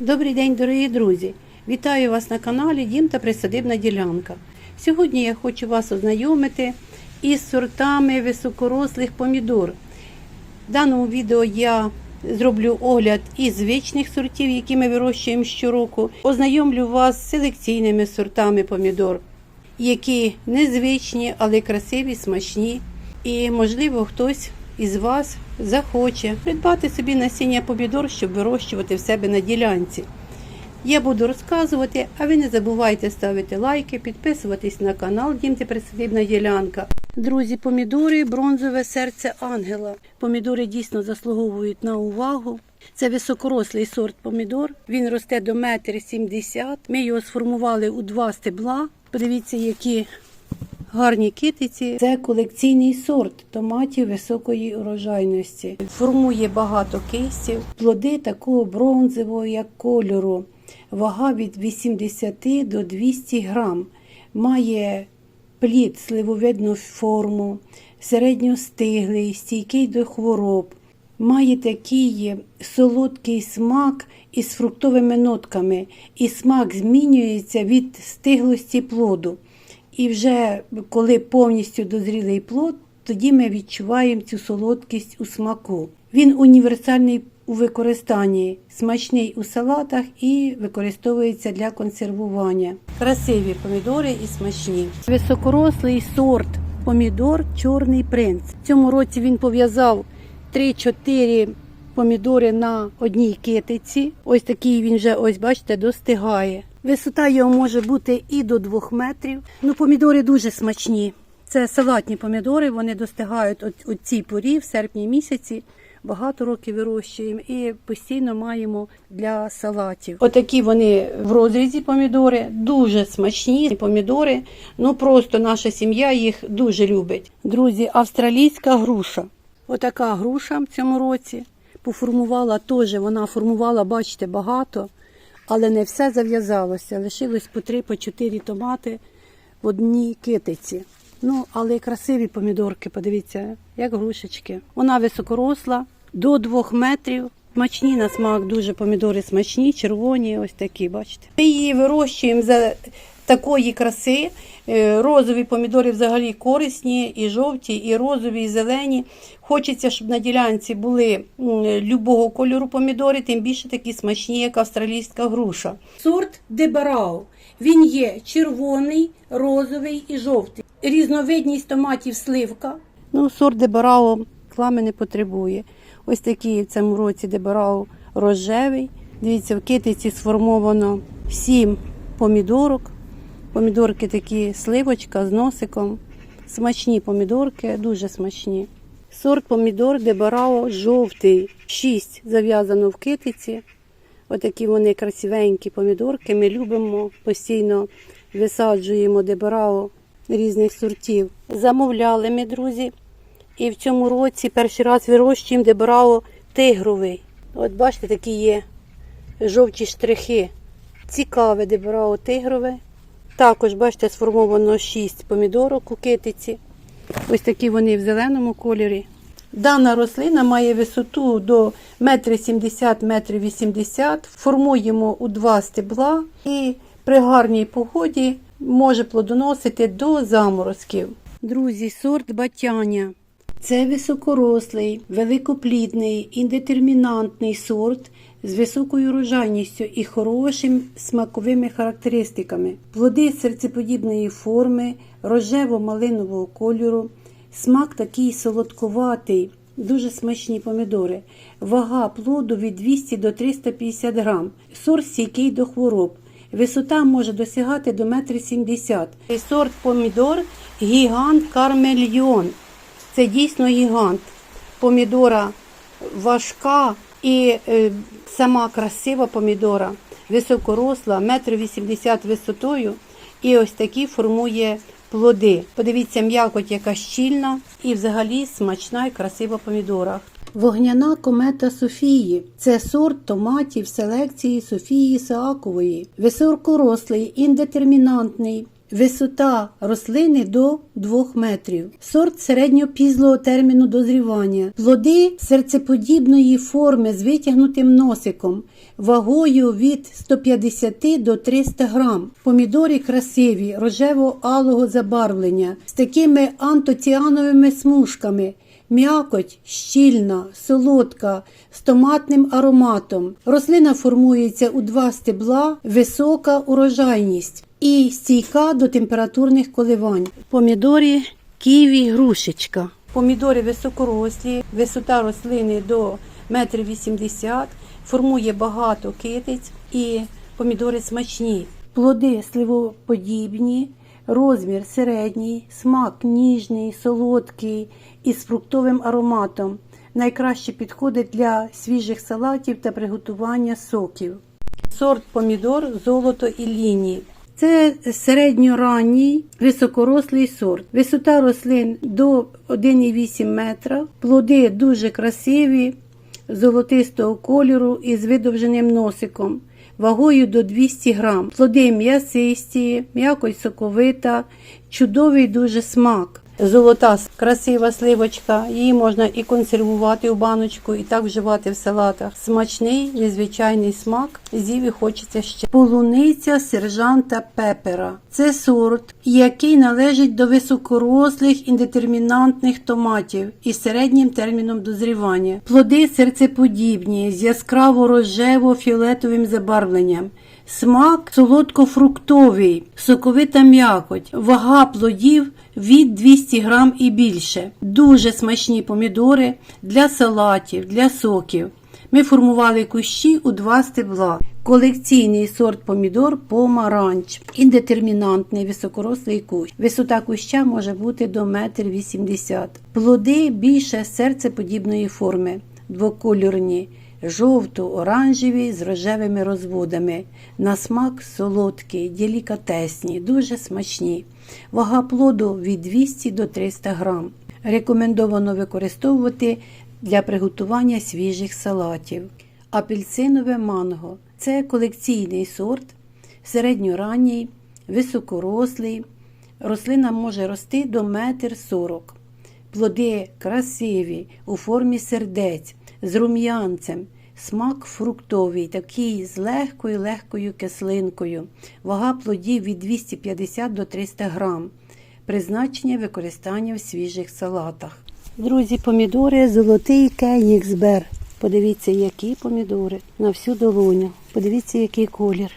Добрий день, дорогі друзі! Вітаю вас на каналі Дім та Присадибна ділянка. Сьогодні я хочу вас ознайомити із сортами високорослих помідор. В даному відео я зроблю огляд із звичних сортів, які ми вирощуємо щороку. Ознайомлю вас з селекційними сортами помідор, які незвичні, але красиві, смачні. І, можливо, хтось із вас захоче придбати собі насіння помідор, щоб вирощувати в себе на ділянці. Я буду розказувати, а ви не забувайте ставити лайки, підписуватись на канал Дімте Присадибна ділянка. Друзі, помідори бронзове серце ангела. Помідори дійсно заслуговують на увагу. Це високорослий сорт помідор. Він росте до метр сімдесят. Ми його сформували у два стебла. Подивіться, які гарні китиці. Це колекційний сорт томатів високої урожайності. Формує багато кистів, плоди такого бронзового, як кольору. Вага від 80 до 200 грам. Має плід сливовидну форму, середньостиглий, стійкий до хвороб. Має такий солодкий смак із фруктовими нотками, і смак змінюється від стиглості плоду. І вже коли повністю дозрілий плод, тоді ми відчуваємо цю солодкість у смаку. Він універсальний у використанні, смачний у салатах і використовується для консервування. Красиві помідори і смачні. Високорослий сорт помідор Чорний принц. В цьому році він пов'язав 3-4 помідори на одній китиці. Ось такий він вже, ось бачите, достигає. Висота його може бути і до 2 метрів. Ну, помідори дуже смачні. Це салатні помідори, вони достигають от цій порі в серпні місяці. Багато років вирощуємо і постійно маємо для салатів. Отакі вони в розрізі помідори, дуже смачні помідори. Ну просто наша сім'я їх дуже любить. Друзі, австралійська груша. Отака груша в цьому році поформувала теж. Вона формувала, бачите, багато, але не все зав'язалося. Лишилось по 3-4 томати в одній китиці. Ну, але красиві помідорки, подивіться, як грушечки. Вона високоросла, до двох метрів. Смачні на смак, дуже помідори смачні, червоні, ось такі, бачите. Ми її вирощуємо за такої краси. Е, Розові помідори взагалі корисні, і жовті, і розові, і зелені. Хочеться, щоб на ділянці були любого кольору помідори, тим більше такі смачні, як австралійська груша. Сорт Дебарау. Він є червоний, розовий і жовтий. Різновидність томатів сливка. Ну, сорт Дебарау клами не потребує. Ось такий в цьому році Дебарау рожевий. Дивіться, в китиці сформовано 7 помідорок. Помідорки такі сливочка з носиком. Смачні помідорки, дуже смачні. Сорт помідор Дебарао жовтий. 6 зав'язано в китиці. Отакі вони красивенькі помідорки. Ми любимо, постійно висаджуємо Дебарао різних сортів. Замовляли ми, друзі. І в цьому році перший раз вирощуємо Дебарао тигровий. От бачите, такі є жовті штрихи. Цікаве Дебарао тигрове. Також, бачите, сформовано 6 помідорок у китиці. Ось такі вони в зеленому кольорі. Дана рослина має висоту до 1,70 м. Формуємо у два стебла і при гарній погоді може плодоносити до заморозків. Друзі, сорт батяня. Це високорослий, великоплідний, індетермінантний сорт з високою урожайністю і хорошими смаковими характеристиками. Плоди серцеподібної форми, рожево-малинового кольору, смак такий солодкуватий, дуже смачні помідори. Вага плоду від 200 до 350 грам. Сорт стійкий до хвороб. Висота може досягати до 1,70 м. Сорт помідор гігант кармельйон. Це дійсно гігант. Помідора важка і е, сама красива помідора, високоросла, метр вісімдесят висотою. І ось такі формує плоди. Подивіться, м'якоть яка щільна і взагалі смачна і красива помідора. Вогняна комета Софії це сорт томатів селекції Софії Саакової. Високорослий, індетермінантний, Висота рослини до 2 метрів. Сорт середньопізлого терміну дозрівання. Плоди серцеподібної форми з витягнутим носиком, вагою від 150 до 300 грам. Помідори красиві, рожево-алого забарвлення з такими антоціановими смужками. М'якоть щільна, солодка, з томатним ароматом. Рослина формується у два стебла, висока урожайність і стійка до температурних коливань. Помідори ківі грушечка. Помідори високорослі, висота рослини до 1,80 м, формує багато китиць і помідори смачні. Плоди сливоподібні, розмір середній, смак ніжний, солодкий із фруктовим ароматом. Найкраще підходить для свіжих салатів та приготування соків. Сорт помідор золото і лінії. Це середньоранній високорослий сорт. Висота рослин до 1,8 метра. Плоди дуже красиві, золотистого кольору із видовженим носиком, вагою до 200 грам. Плоди м'ясисті, м'якоть соковита, чудовий дуже смак. Золота красива сливочка, її можна і консервувати у баночку, і так вживати в салатах. Смачний, незвичайний смак. Зіві хочеться ще. Полуниця сержанта пепера. Це сорт, який належить до високорослих індетермінантних томатів із середнім терміном дозрівання. Плоди серцеподібні з яскраво рожево-фіолетовим забарвленням. Смак солодко-фруктовий, соковита м'якоть, вага плодів від 200 грам і більше. Дуже смачні помідори для салатів, для соків. Ми формували кущі у два стебла. Колекційний сорт помідор помаранч. Індетермінантний високорослий кущ. Висота куща може бути до 1,80 м. Плоди більше серцеподібної форми, двокольорні жовто-оранжеві з рожевими розводами. На смак солодкий, делікатесні, дуже смачні. Вага плоду від 200 до 300 грам. Рекомендовано використовувати для приготування свіжих салатів. Апельсинове манго це колекційний сорт, середньоранній, високорослий. Рослина може рости до 1,40 м. Плоди красиві у формі сердець з рум'янцем, смак фруктовий, такий з легкою легкою кислинкою, вага плодів від 250 до 300 грам. Призначення використання в свіжих салатах. Друзі, помідори золотий Кенігсбер. Подивіться, які помідори на всю долоню. Подивіться, який колір.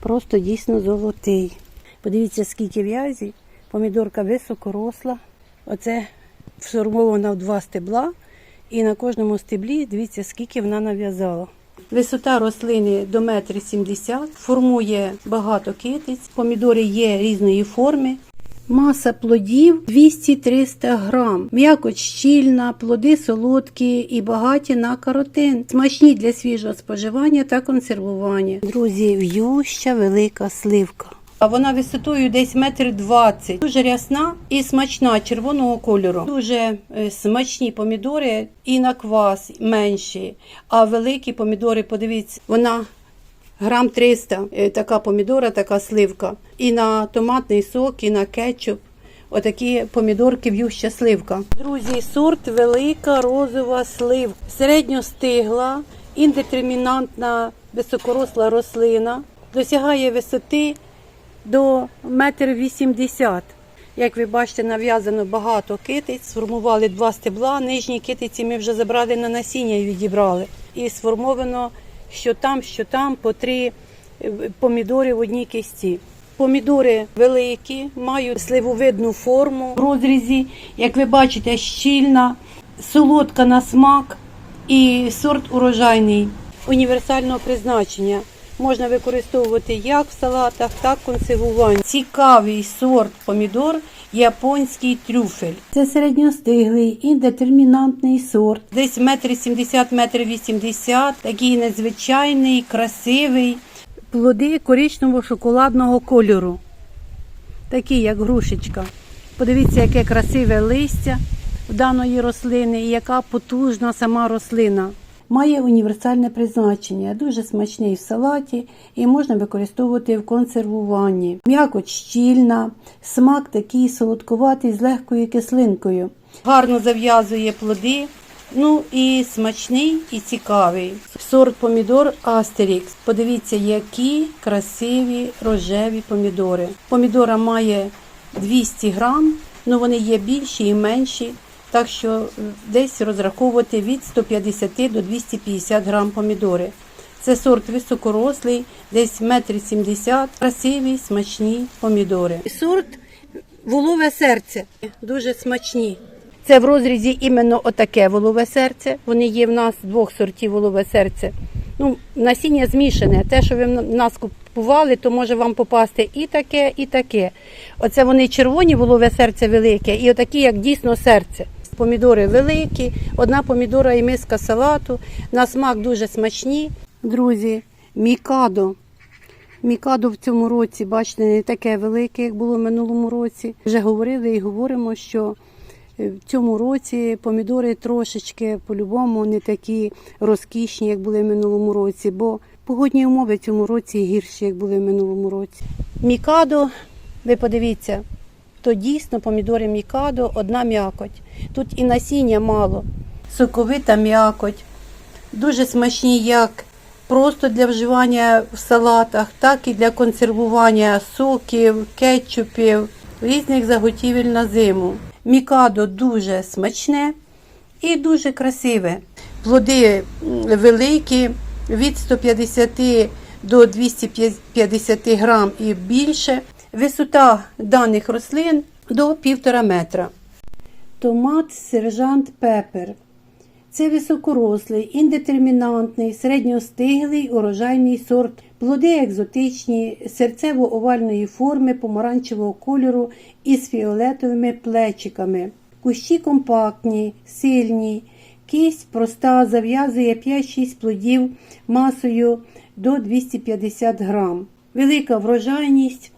Просто дійсно золотий. Подивіться, скільки в'язі. Помідорка високоросла. Оце сформована в два стебла. І на кожному стеблі дивіться, скільки вона нав'язала. Висота рослини до 1,70 м, формує багато китиць, помідори є різної форми. Маса плодів 200-300 грам. М'якоть щільна, плоди солодкі і багаті на каротин. Смачні для свіжого споживання та консервування. Друзі, в'юща велика сливка. Вона висотою десь метр двадцять. Дуже рясна і смачна червоного кольору. Дуже е, смачні помідори і на квас менші. А великі помідори, подивіться, вона грам 300, е, така помідора, така сливка. І на томатний сок, і на кетчуп. Отакі помідорки в'юща сливка. Друзі, сорт велика розова слив. Середньостигла, індетермінантна високоросла рослина. Досягає висоти до 1,80 м. Як ви бачите, нав'язано багато китиць, сформували два стебла. Нижні китиці ми вже забрали на насіння і відібрали. І сформовано що там, що там по три е, помідори в одній кисті. Помідори великі, мають сливовидну форму в розрізі. Як ви бачите, щільна, солодка на смак і сорт урожайний, універсального призначення. Можна використовувати як в салатах, так і в консервуванні. Цікавий сорт помідор японський трюфель. Це середньостиглий індетермінантний сорт. Десь метр сімдесят, метр вісімдесят. Такий незвичайний, красивий. Плоди коричнево-шоколадного кольору. Такі, як грушечка. Подивіться, яке красиве листя в даної рослини і яка потужна сама рослина. Має універсальне призначення, дуже смачний в салаті і можна використовувати в консервуванні. М'якоть щільна, смак такий солодкуватий з легкою кислинкою. Гарно зав'язує плоди. Ну і смачний і цікавий. Сорт помідор Астерікс. Подивіться, які красиві рожеві помідори. Помідора має 200 грам, ну вони є більші і менші. Так що е, десь розраховувати від 150 до 250 грам помідори. Це сорт високорослий, десь метр сімдесят. Красиві, смачні помідори. Сорт волове серце. Дуже смачні. Це в розрізі іменно отаке волове серце. Вони є в нас двох сортів волове серце. Ну, насіння змішане. Те, що ви в нас купували, то може вам попасти і таке, і таке. Оце вони червоні, волове серце велике, і отакі, як дійсно серце. Помідори великі, одна помідора і миска салату. На смак дуже смачні. Друзі, мікадо. Мікадо в цьому році, бачите, не таке велике, як було в минулому році. Вже говорили і говоримо, що е, в цьому році помідори трошечки по-любому не такі розкішні, як були в минулому році, бо погодні умови в цьому році гірші, як були в минулому році. Мікадо, ви подивіться, то дійсно помідори мікадо одна м'якоть. Тут і насіння мало, соковита м'якоть, дуже смачні як просто для вживання в салатах, так і для консервування соків, кетчупів, різних заготівель на зиму. Мікадо дуже смачне і дуже красиве. Плоди великі, від 150 до 250 грам і більше. Висота даних рослин до півтора метра. Томат сержант пепер. Це високорослий, індетермінантний, середньостиглий урожайний сорт. Плоди екзотичні, серцево-овальної форми, помаранчевого кольору із фіолетовими плечиками. Кущі компактні, сильні. Кість проста, зав'язує 5-6 плодів масою до 250 грам. Велика врожайність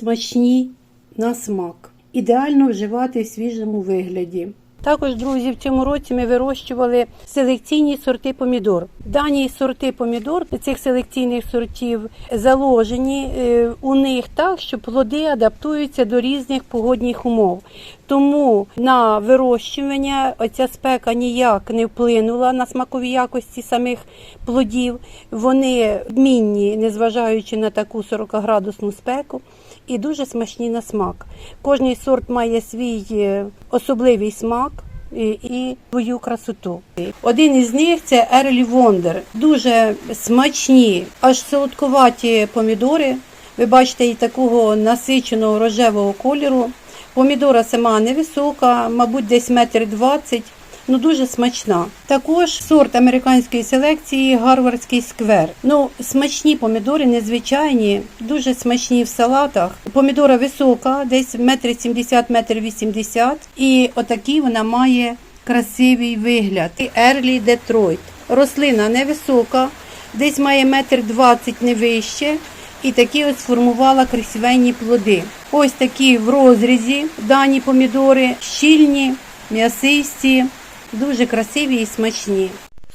смачні на смак. Ідеально вживати в свіжому вигляді. Також, друзі, в цьому році ми вирощували селекційні сорти помідор. Дані сорти помідор цих селекційних сортів заложені е, у них так, що плоди адаптуються до різних погодних умов. Тому на вирощування оця спека ніяк не вплинула на смакові якості самих плодів. Вони мінні, незважаючи на таку 40-градусну спеку, і дуже смачні на смак. Кожний сорт має свій е, особливий смак. І, і свою красоту. Один із них це Early Wonder. Дуже смачні, аж солодкуваті помідори. Ви бачите і такого насиченого рожевого кольору. Помідора сама невисока, мабуть, десь метр двадцять, ну дуже смачна. Також сорт американської селекції Гарвардський сквер. Ну, смачні помідори, незвичайні, дуже смачні в салатах. Помідора висока, десь метр сімдесят, метр вісімдесят. І отакий вона має красивий вигляд. І Early Detroit. Рослина невисока, десь має метр двадцять не вище. І такі ось сформувала красивенні плоди. Ось такі в розрізі дані помідори, щільні, м'ясисті, дуже красиві і смачні.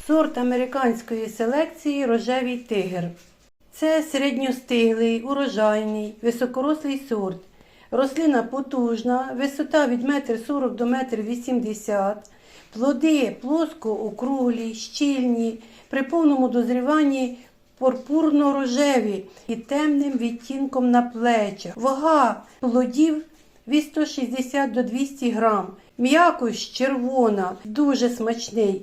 Сорт американської селекції рожевий тигр. Це середньостиглий, урожайний, високорослий сорт. Рослина потужна, висота від 1,40 м до 1,80 м. Плоди плоско округлі, щільні, при повному дозріванні пурпурно-рожеві і темним відтінком на плечах. Вага плодів від 160 до 200 грам. М'якость червона, дуже смачний,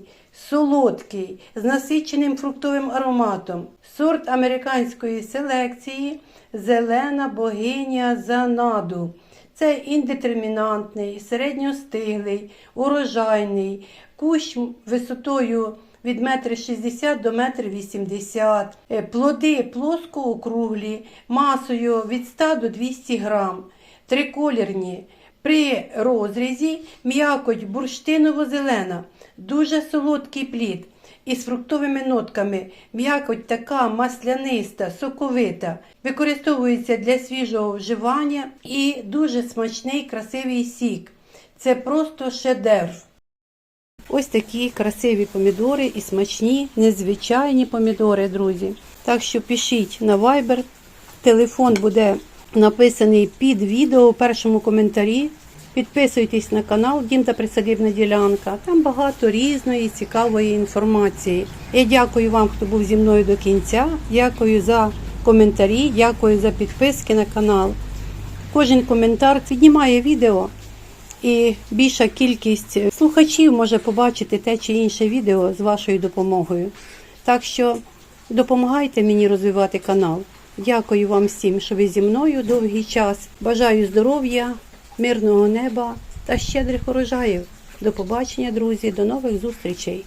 солодкий, з насиченим фруктовим ароматом. Сорт американської селекції зелена богиня занаду. Це індетермінантний, середньостиглий, урожайний, кущ висотою від 1,60 м до 1,80 м. Е, Плоди плоско-округлі, масою від 100 до 200 грам. Триколірні. При розрізі м'якоть бурштиново-зелена, дуже солодкий плід із фруктовими нотками. М'якоть така масляниста, соковита. Використовується для свіжого вживання і дуже смачний красивий сік. Це просто шедевр. Ось такі красиві помідори і смачні, незвичайні помідори, друзі. Так що пишіть на Viber. Телефон буде написаний під відео у першому коментарі. Підписуйтесь на канал Дім та Присадибна ділянка. Там багато різної цікавої інформації. Я дякую вам, хто був зі мною до кінця. Дякую за коментарі, дякую за підписки на канал. Кожен коментар піднімає відео, і більша кількість слухачів може побачити те чи інше відео з вашою допомогою. Так що допомагайте мені розвивати канал. Дякую вам всім, що ви зі мною довгий час. Бажаю здоров'я, мирного неба та щедрих урожаїв. До побачення, друзі, до нових зустрічей.